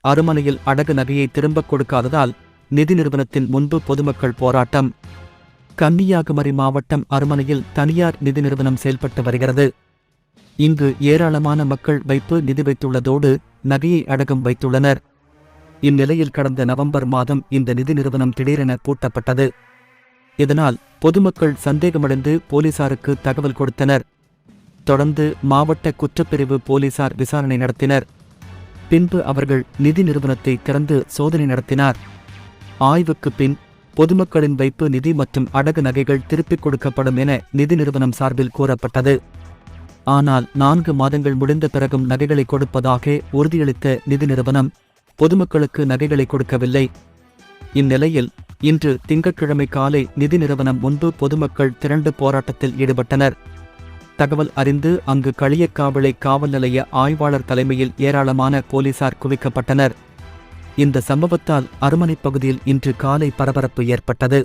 அருமனையில் அடகு நகையை திரும்பக் கொடுக்காததால் நிதி நிறுவனத்தின் முன்பு பொதுமக்கள் போராட்டம். கன்னியாகுமரி மாவட்டம் அருமனையில் தனியார் நிதி நிறுவனம் செயல்பட்டு வருகிறது. இங்கு ஏராளமான மக்கள் வைப்பு நிதி வைத்துள்ளதோடு நகையை அடகம் வைத்துள்ளனர். இந்நிலையில் கடந்த நவம்பர் மாதம் இந்த நிதி நிறுவனம் திடீரென பூட்டப்பட்டது. இதனால் பொதுமக்கள் சந்தேகமடைந்து போலீசாருக்கு தகவல் கொடுத்தனர். தொடர்ந்து மாவட்ட குற்றப்பிரிவு போலீசார் விசாரணை நடத்தினர். பின்பு அவர்கள் நிதி நிறுவனத்தை திறந்து சோதனை நடத்தினார். ஆய்வுக்கு பின் பொதுமக்களின் வைப்பு நிதி மற்றும் அடகு நகைகள் திருப்பிக் கொடுக்கப்படும் என நிதி நிறுவனம் சார்பில் கூறப்பட்டது. ஆனால் நான்கு மாதங்கள் முடிந்த பிறகும் நகைகளை கொடுப்பதாக உறுதியளித்த நிதி நிறுவனம் பொதுமக்களுக்கு நகைகளை கொடுக்கவில்லை. இந்நிலையில் இன்று திங்கட்கிழமை காலை நிதி நிறுவனம் முன்பு பொதுமக்கள் திரண்டு போராட்டத்தில் ஈடுபட்டனர். தகவல் அறிந்து அங்கு களியக்காவிளை காவல் நிலைய ஆய்வாளர் தலைமையில் ஏராளமான போலீசார் குவிக்கப்பட்டனர். இந்த சம்பவத்தால் அருமனை பகுதியில் இன்று காலை பரபரப்பு ஏற்பட்டது.